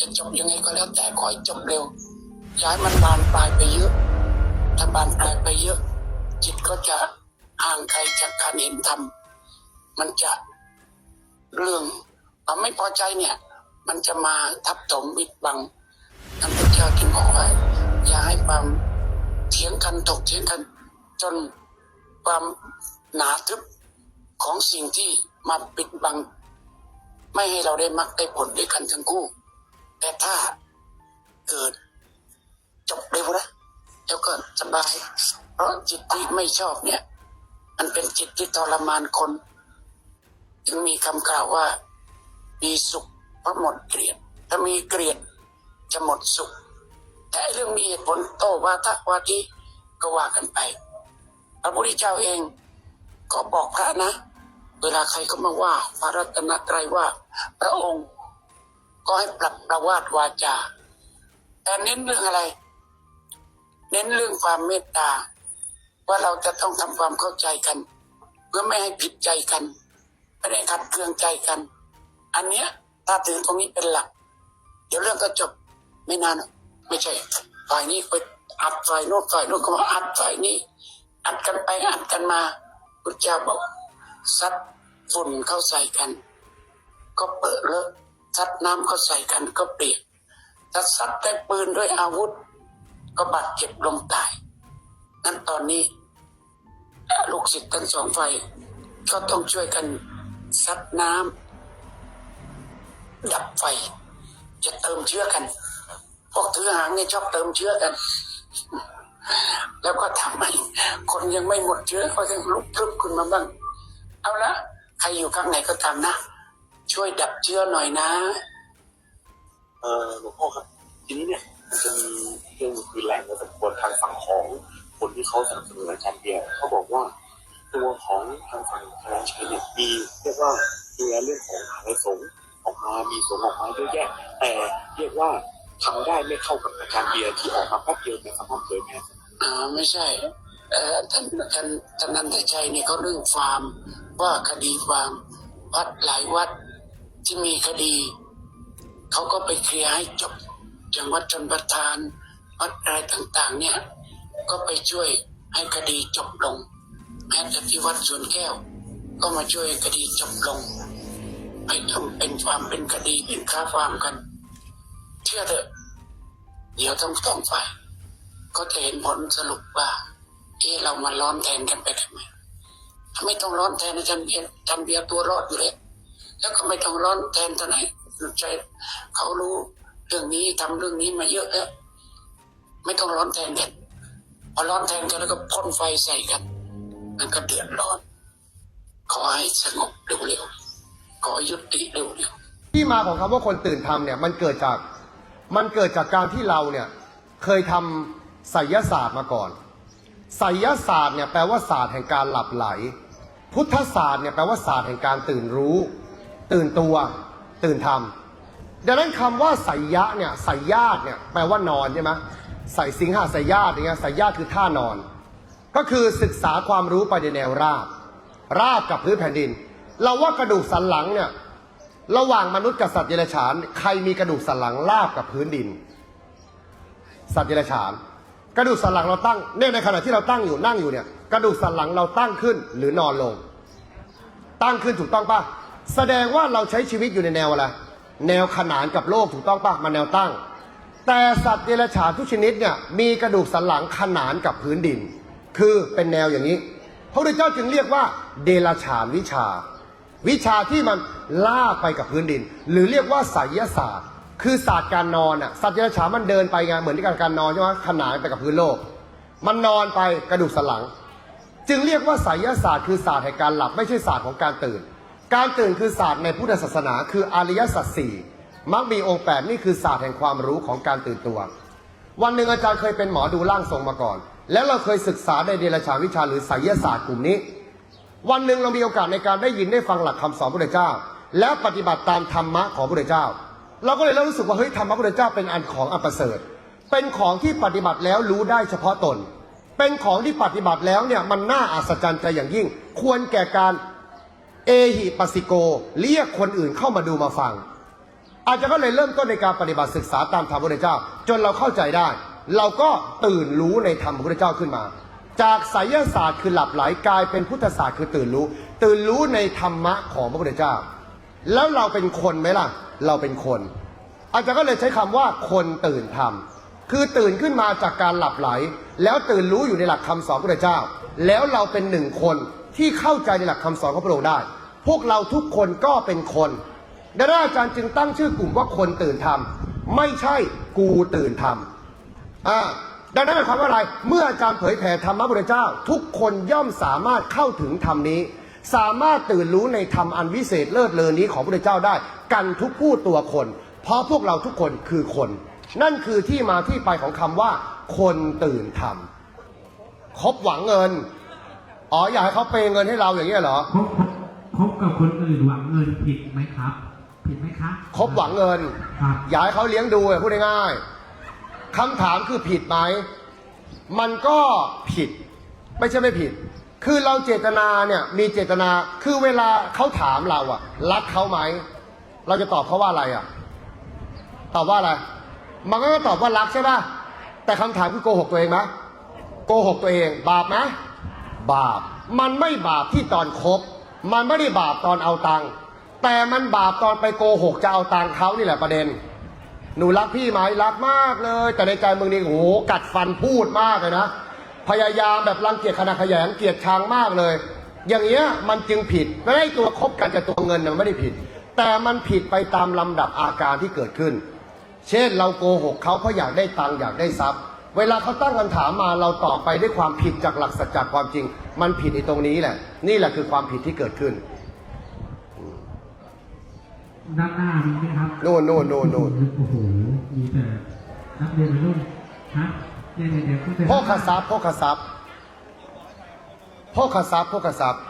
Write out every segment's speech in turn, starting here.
จะจบยังไงก็แล้วแต่ขอให้จบเร็วย้ายมันบานปลายไปเยอะ ถ้าบานปลายไปเยอะ จิตก็จะห่างไกลจากการเห็นธรรม มันจะเรื่องความไม่พอใจเนี่ย มันจะมาทับถมบิดบังท่านพระเจ้าจึงบอกว่าอย่าให้ความเถียงกันถกเถียงกัน จนความหนาทึบของสิ่งที่มาปิดบัง ไม่ให้เราได้มักได้ผลด้วยกันทั้งคู่ แต่ถ้าเกิดจบเร็วนะแล้วก็สบาย เพราะจิตที่ไม่ชอบเนี่ย มันเป็นจิตที่ทรมานคนจึงมีคำกล่าวว่า มีสุขเพราะหมดเกลียด ถ้ามีเกลียดจะหมดสุข แต่เรื่องมีเหตุผลโตวาทะวาทีก็ว่ากันไป พระพุทธเจ้าเองก็บอกพระนะ เวลาใครเขามาว่าพระรัตนตรัยว่าพระองค์ ก็ให้ปรับประวาดวาจาแต่เน้นเรื่องอะไร เน้นเรื่องความเมตตา ว่าเราจะต้องทำความเข้าใจกัน เพื่อไม่ให้ผิดใจกันไม่ได้ขัดเคืองใจกัน อันเนี้ยถ้าถือตรงนี้เป็นหลัก เดี๋ยวเรื่องก็จบไม่นานไม่ใช่ฝ่ายนี้ไปอัดฝ่ายโน้นฝ่ายโน้นก็มาอัดฝ่ายนี้ อัดกันไปอัดกันมาพุทธเจ้าบอกซัดฝุ่นเข้าใส่กัน ก็เปิดเลอะ ซัดน้ำเขาใส่กันก็เปียกถ้าซัดแต่ปืนด้วยอาวุธ ก็บาดเจ็บลงตายนั้นตอนนี้ลูกศิษย์ทั้งสองฝ่ายก็ต้องช่วยกันซัดน้ำดับไฟ จะเติมเชื้อกัน พวกถือหางเนี่ยชอบเติมเชื้อกัน แล้วก็ทำให้คนยังไม่หมดเชื้อก็ยังลุกพรึบขึ้นมาบ้าง เอาละใครอยู่ข้างในก็ตามนะ ช่วยดับเชื้อหน่อยนะ เออหลวงพ่อครับทีนี้เนี่ยมันจะมีเรื่องคือแรงพอสมควรทางฝั่งของคนที่เขาสนับสนุนอาจารย์เบียร์เขาบอกว่า ตัวของทางฝั่งอาจารย์ชัยเนี่ยมีเรียกว่าดูแลเรื่องของหาสงฆ์ออกมา มีสงฆ์ออกมาเยอะแยะ แต่เรียกว่าทำได้ไม่เข้ากับอาจารย์เบียร์ที่ออกมาแป๊บเดียวแต่สามารถเผยแพร่อ่าไม่ใช่เอ่อท่านท่านท่านนันทชัยเนี่ยเขาเรื่องฟาร์มว่าคดีฟาร์มวัดหลายวัด ที่มีคดี เขาก็ไปเคลียร์ให้จบอย่างวัดชนประทานวัดอะไรต่างๆ เนี่ย ก็ไปช่วยให้คดีจบลง แม้แต่ที่วัดสวนแก้ว ก็มาช่วยคดีจบลงให้ทำเป็นความเป็นคดีเป็นค้าฟามกัน เชื่อเถอะ เดี๋ยวทั้งสองฝ่ายก็จะเห็นผลสรุปว่าเอะเรามาร้อนแทนกันไปทำไมไม่ต้องร้อนแทนอาจารย์เบียร์อาจารย์เบียร์ตัวรอดอยู่เลย แล้วก็ไม่ต้องร้อนแทนทนายใจเขารู้เรื่องนี้ทำเรื่องนี้มาเยอะแล้วไม่ต้องร้อนแทนกันพอร้อนแทนกันแล้วก็พ่นไฟใส่กัน มันก็เดือดร้อน ขอให้สงบเร็วๆขอยุติเร็วๆที่มาของคำว่าคนตื่นทำเนี่ยมันเกิดจากมันเกิดจากการที่เราเนี่ยเคยทำไสยศาสตร์มาก่อนไสยศาสตร์เนี่ยแปลว่าศาสตร์แห่งการหลับไหล พุทธศาสตร์เนี่ยแปลว่าศาสตร์แห่งการตื่นรู้ ตื่นตัว ตื่นทำดังนั้นคำว่าไสยะเนี่ยไสยาตเนี่ยแปลว่านอนใช่ไหมใส่สิงหาไสยาตอย่างเงี้ยไสยาตคือท่านอน ก็คือศึกษาความรู้ไปในแนวราบ ราบกับพื้นแผ่นดิน เราว่ากระดูกสันหลังเนี่ยระหว่างมนุษย์กับสัตว์เดรัจฉาน ใครมีกระดูกสันหลังราบกับพื้นดิน สัตว์เดรัจฉาน กระดูกสันหลังเราตั้งเนี่ยในขณะที่เราตั้งอยู่นั่งอยู่เนี่ย กระดูกสันหลังเราตั้งขึ้นหรือนอนลง ตั้งขึ้นถูกต้องปะ แสดงว่าเราใช้ชีวิตอยู่ในแนวอะไรแนวขนานกับโลกถูกต้องปะมาแนวตั้ง แต่สัตว์เดรัจฉานทุกชนิดเนี่ยมีกระดูกสันหลังขนานกับพื้นดิน คือเป็นแนวอย่างนี้พระพุทธเจ้าจึงเรียกว่า เดรัจฉานวิชา วิชาที่มันล่ากไปกับพื้นดิน หรือเรียกว่าไสยศาสตร์ คือศาสตร์การนอนอะสัตว์เดรัจฉานมันเดินไปไงเหมือนที่การการนอนใช่ไหมขนานไปกับพื้นโลก มันนอนไปกระดูกสันหลัง จึงเรียกว่าไสยศาสตร์คือศาสตร์แห่งการหลับไม่ใช่ศาสตร์ของการตื่น การตื่นคือศาสตร์ในพุทธศาสนา คืออริยสัจสี่มักมีองค์แปดนี่คือศาสตร์แห่งความรู้ของการตื่นตัว วันหนึ่งอาจารย์เคยเป็นหมอดูร่างทรงมาก่อน แล้วเราเคยศึกษาในเดรัจฉานวิชาหรือไสยศาสตร์กลุ่มนี้ วันหนึ่งเรามีโอกาสในการได้ยินได้ฟังหลักคำสอนพระพุทธเจ้า แล้วปฏิบัติตามธรรมะของพระพุทธเจ้า เราก็เลยเริ่มรู้สึกว่าเฮ้ยธรรมะพระพุทธเจ้าเป็นอันของอันประเสริฐ เป็นของที่ปฏิบัติแล้วรู้ได้เฉพาะตน เป็นของที่ปฏิบัติแล้วเนี่ยมันน่าอัศจรรย์ใจอย่างยิ่ง ควรแก่การ เอหิปัสสิโก เรียกคนอื่นเข้ามาดูมาฟัง อาจจะก็เลยเริ่มต้นในการปฏิบัติศึกษาตามธรรมพระพุทธเจ้า จนเราเข้าใจได้ เราก็ตื่นรู้ในธรรมพระพุทธเจ้าขึ้นมา จากไสยศาสตร์คือหลับไหลกลายเป็นพุทธศาสตร์คือตื่นรู้ ตื่นรู้ในธรรมะของพระพุทธเจ้า แล้วเราเป็นคนไหมล่ะ เราเป็นคน อาจารย์ก็เลยใช้คำว่าคนตื่นธรรมคือตื่นขึ้นมาจากการหลับไหล แล้วตื่นรู้อยู่ในหลักคำสอนพระพุทธเจ้า แล้วเราเป็นหนึ่งคน ที่เข้าใจในหลักคำสอนของพระองค์ได้ พวกเราทุกคนก็เป็นคนดังนั้นอาจารย์จึงตั้งชื่อกลุ่มว่าคนตื่นธรรมไม่ใช่กูตื่นธรรมอ่าดังนั้นหมายความว่าอะไร เมื่ออาจารย์เผยแผ่ธรรมะพระพุทธเจ้า ทุกคนย่อมสามารถเข้าถึงธรรมนี้ สามารถตื่นรู้ในธรรมอันวิเศษเลิศเลอนี้ของพระพุทธเจ้าได้ กันทุกผู้ตัวคน เพราะพวกเราทุกคนคือคน นั่นคือที่มาที่ไปของคำว่า คนตื่นธรรมคบหวังเงิน อ๋ออยากให้เขาเปย์เงินให้เราอย่างนี้ยเหรอคบคบกับคนอื่นหวังเงินผิดไหมครับ ผิดไหมครับคบหวังเงิน ครับ อยากให้เขาเลี้ยงดูอะพูดง่ายๆคำถามคือผิดไหม มันก็ผิด ไม่ใช่ไม่ผิด คือเราเจตนาเนี่ยมีเจตนา คือเวลาเขาถามเราอะรักเขาไหม เราจะตอบเขาว่าอะไรอะตอบว่าอะไร มันก็ตอบว่ารักใช่ป่ะ แต่คำถามคือโกหกตัวเองไหมโกหกตัวเอง บาปไหม บาป มันไม่บาปที่ตอนคบ มันไม่ได้บาปตอนเอาตังค์แต่มันบาปตอนไปโกหกจะเอาตังค์เขานี่แหละประเด็น หนูรักพี่ไหมรักมากเลย แต่ในใจมึงนี่โอ้โหกัดฟันพูดมากเลยนะพยายามแบบรังเกียจขนาดขยงเกลียดชังมากเลย อย่างเงี้ยมันจึงผิดไม่ได้ตัวคบกันกับตัวเงินน่ะมันไม่ได้ผิด แต่มันผิดไปตามลำดับอาการที่เกิดขึ้น เช่นเราโกหกเขาเพราะอยากได้ตังค์อยากได้ทรัพย์ เวลาเขาตั้งคำถามมาเราตอบไปด้วยความผิดจากหลักสัจจะความจริง มันผิดในตรงนี้แหละ นี่แหละคือความผิดที่เกิดขึ้นด้านหน้ามีไหมครับโน่นโน่นโน่นโน่นโอ้โหมีแต่นักเรียนวัยรุ่นฮะเดี๋ยวเดี๋ยวเดี๋ยวพูดแต่โภคทรัพย์โภคทรัพย์โภคทรัพย์โภคทรัพย์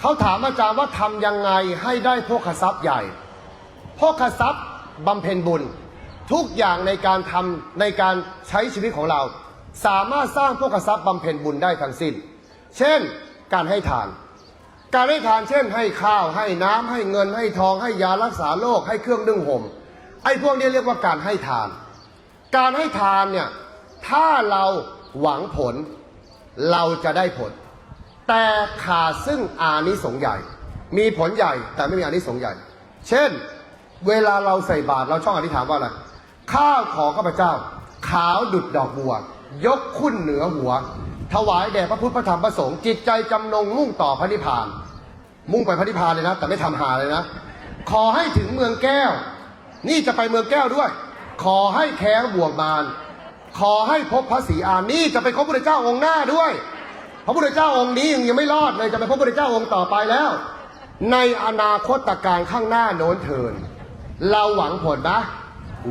เขาถามอาจารย์ว่าทำยังไงให้ได้โภคทรัพย์ใหญ่โภคทรัพย์บำเพ็ญบุญ ทุกอย่างในการทำในการใช้ชีวิตของเรา สามารถสร้างโภคทรัพย์บำเพ็ญบุญได้ทั้งสิ้น เช่น การให้ทาน การให้ทานเช่น ให้ข้าวให้น้ำให้เงินให้ทองให้ยารักษาโรคให้เครื่องนึ่งห่มไอ้พวกนี้เรียกว่าการให้ทาน การให้ทานเนี่ยถ้าเราหวังผลเราจะได้ผล แต่ขาดซึ่งอานิสงส์ใหญ่ มีผลใหญ่แต่ไม่มีอานิสงส์ใหญ่ เช่น เวลาเราใส่บาตรเราช่องอธิษฐานว่าอะไร ข้าวของข้าพเจ้า ขาวดุดดอกบัว ยกขึ้นเหนือหัว ถวายแด่พระพุทธพระธรรมพระสงฆ์จิตใจจำนงมุ่งต่อพระนิพพาน มุ่งไปพระนิพพานเลยนะ แต่ไม่ทำหาเลยนะ ขอให้ถึงเมืองแก้ว นี่จะไปเมืองแก้วด้วย ขอให้แค้วบวกมารขอให้พบพระศรีอานนี่จะไปพบพระพุทธเจ้าองค์หน้าด้วย พระพุทธเจ้าองค์นี้ยังยังไม่รอดเลยจะไปพบพระพุทธเจ้าองค์ต่อไปแล้ว ในอนาคตการข้างหน้าโน้นเทิน เราหวังผลนะ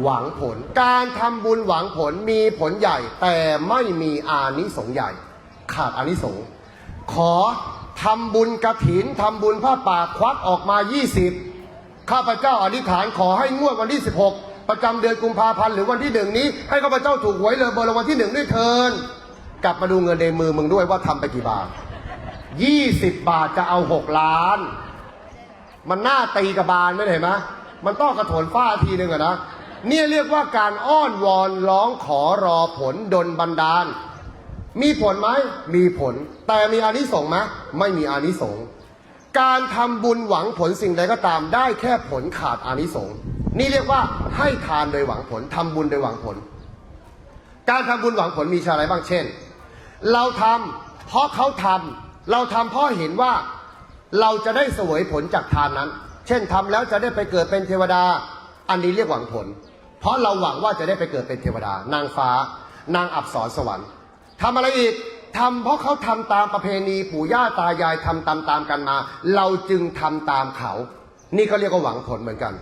หวังผล การทำบุญหวังผลมีผลใหญ่ แต่ไม่มีอานิสงส์ใหญ่ ขาดอานิสงส์ขอทำบุญกระถินทำบุญผ้าป่าควักออกมา 20 ข้าพเจ้าอธิษฐานขอให้งวดวันที่ 16 ประจำเดือนกุมภาพันธ์หรือวันที่หนึ่งนี้ ให้ข้าพเจ้าถูกหวยเลยเบอร์รางวัลที่หนึ่งด้วยเทินกลับมาดูเงินในมือมึงด้วยว่าทำไปกี่บาท 20 บาทจะเอา 6 ล้าน มันหน้าตีกระบาลไม่เห็นไหมมันต้องกระโถนฟ้าทีหนึ่งอะนะ เนี่ยเรียกว่าการอ้อนวอนร้องขอรอผลดลบันดาล มีผลไหมมีผล แต่มีอานิสงส์ไหมไม่มีอานิสงส์การทำบุญหวังผลสิ่งใดก็ตามได้แค่ผลขาดอานิสงส์นี่เรียกว่าให้ทานโดยหวังผลทำบุญโดยหวังผล การทำบุญหวังผลมีชาอะไรบ้างเช่น เราทำเพราะเขาทำเราทำเพราะเห็นว่าเราจะได้เสวยผลจากทานนั้น เช่นทำแล้วจะได้ไปเกิดเป็นเทวดา อันนี้เรียกหวังผล เพราะเราหวังว่าจะได้ไปเกิดเป็นเทวดา นางฟ้า นางอับสรสวรรค์ทำอะไรอีกทำเพราะเขาทำตามประเพณีปู่ย่าตายายทำตามตามกันมา เราจึงทำตามเขา นี่ก็เรียกว่าหวังผลเหมือนกัน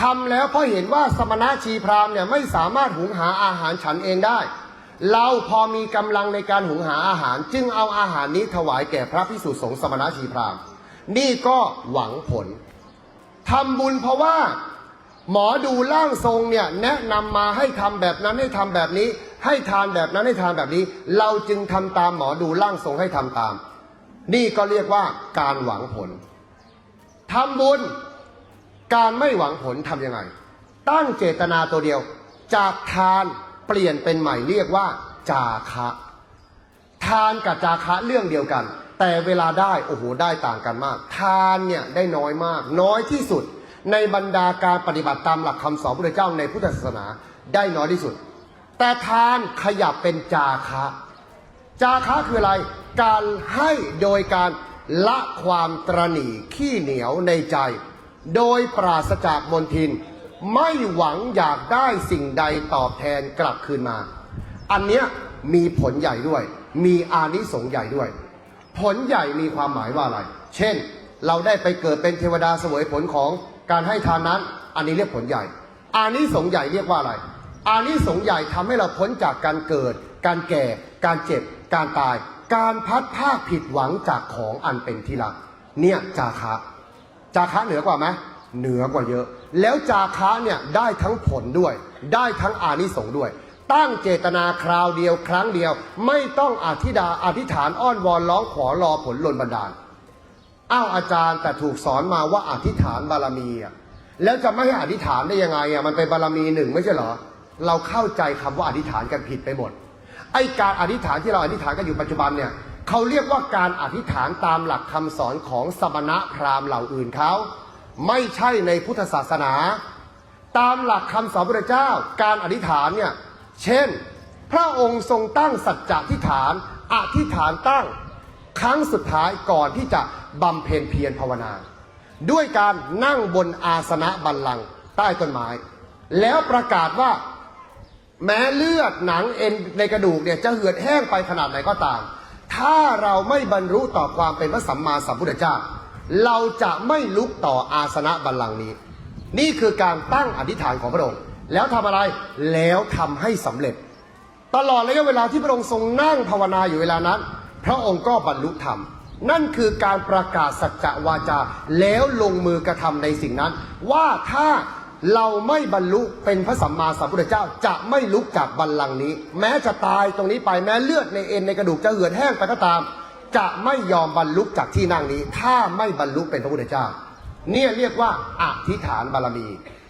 ทำแล้วเพราะเห็นว่าสมณะชีพรามเนี่ยไม่สามารถหุงหาอาหารฉันเองได้ เราพอมีกำลังในการหุงหาอาหาร จึงเอาอาหารนี้ถวายแก่พระพิสุสงฆ์สมณะชีพรามนี่ก็หวังผลทำบุญเพราะว่า หมอดูร่างทรงเนี่ยแนะนำมาให้ทำแบบนั้นให้ทำแบบนี้ ให้ทานแบบนั้นให้ทานแบบนี้ เราจึงทำตามหมอดูร่างทรงให้ทำตาม นี่ก็เรียกว่าการหวังผลทำบุญ การไม่หวังผลทำยังไง ตั้งเจตนาตัวเดียว จากทานเปลี่ยนเป็นใหม่เรียกว่า จาคะ ทานกับจาคะเรื่องเดียวกัน แต่เวลาได้โอ้โหได้ต่างกันมาก ทานเนี่ยได้น้อยมาก น้อยที่สุด ในบรรดาการปฏิบัติตามหลักคำสอนพระเจ้าในพุทธศาสนาได้น้อยที่สุด แต่ทานขยับเป็นจาคะ จาคะคืออะไร การให้โดยการละความตรณีขี้เหนียวในใจ โดยปราศจากมนทิน ไม่หวังอยากได้สิ่งใดตอบแทนกลับคืนมา อันเนี้ยมีผลใหญ่ด้วย มีอานิสงส์ใหญ่ด้วย ผลใหญ่มีความหมายว่าอะไร เช่น เราได้ไปเกิดเป็นเทวดาเสวยผลของ การให้ทานนั้นอันนี้เรียกผลใหญ่อานิสงส์ใหญ่เรียกว่าอะไรอานิสงส์ใหญ่ทำให้เราพ้นจากการเกิด การแก่ การเจ็บ การตาย การพัดภาคผิดหวังจากของอันเป็นที่รัก เนี่ยจาคะจาคะเหนือกว่าไหมเหนือกว่าเยอะ แล้วจาคะเนี่ยได้ทั้งผลด้วย ได้ทั้งอานิสงส์ด้วย ตั้งเจตนาคราวเดียวครั้งเดียว ไม่ต้องอธิดาอธิษฐานอ้อนวอนร้องขอรอผลลนบันดาล อ้าวอาจารย์แต่ถูกสอนมาว่าอธิษฐานบารมีอะแล้วจะไม่ให้อธิษฐานได้ยังไงอะมันเป็นบารมีหนึ่งไม่ใช่เหรอ เราเข้าใจคำว่าอธิษฐานกันผิดไปหมดไอการอธิษฐานที่เราอธิษฐานกันอยู่ปัจจุบันเนี่ยเขาเรียกว่าการอธิษฐานตามหลักคำสอนของสมณะพราหมณ์เหล่าอื่นเขาไม่ใช่ในพุทธศาสนา ตามหลักคำสอนพระเจ้า การอธิษฐานเนี่ยเช่น พระองค์ทรงตั้งสัจจะทิฏฐานอธิษฐานตั้ง ครั้งสุดท้ายก่อนที่จะบำเพ็ญเพียรภาวนา ด้วยการนั่งบนอาสนะบัลลังก์ใต้ต้นไม้ แล้วประกาศว่าแม้เลือดหนังเอ็นในกระดูกเนี่ยจะเหือดแห้งไปขนาดไหนก็ตาม ถ้าเราไม่บรรลุต่อความเป็นพระสัมมาสัมพุทธเจ้า เราจะไม่ลุกต่ออาสนะบัลลังก์นี้ นี่คือการตั้งอธิษฐานของพระองค์ แล้วทำอะไรแล้วทำให้สำเร็จ ตลอดระยะเวลาที่พระองค์ทรงนั่งภาวนาอยู่เวลานั้น พระองค์ก็บรรลุธรรม นั่นคือการประกาศสัจจะวาจา แล้วลงมือกระทำในสิ่งนั้น ว่าถ้าเราไม่บรรลุเป็นพระสัมมาสัมพุทธเจ้าจะไม่ลุกจากบัลลังก์นี้ แม้จะตายตรงนี้ไปแม้เลือดในเอ็นในกระดูกจะเหือดแห้งไปก็ตาม จะไม่ยอมบรรลุจากที่นั่งนี้ ถ้าไม่บรรลุเป็นพระพุทธเจ้า เนี่ยเรียกว่าอธิษฐานบารมี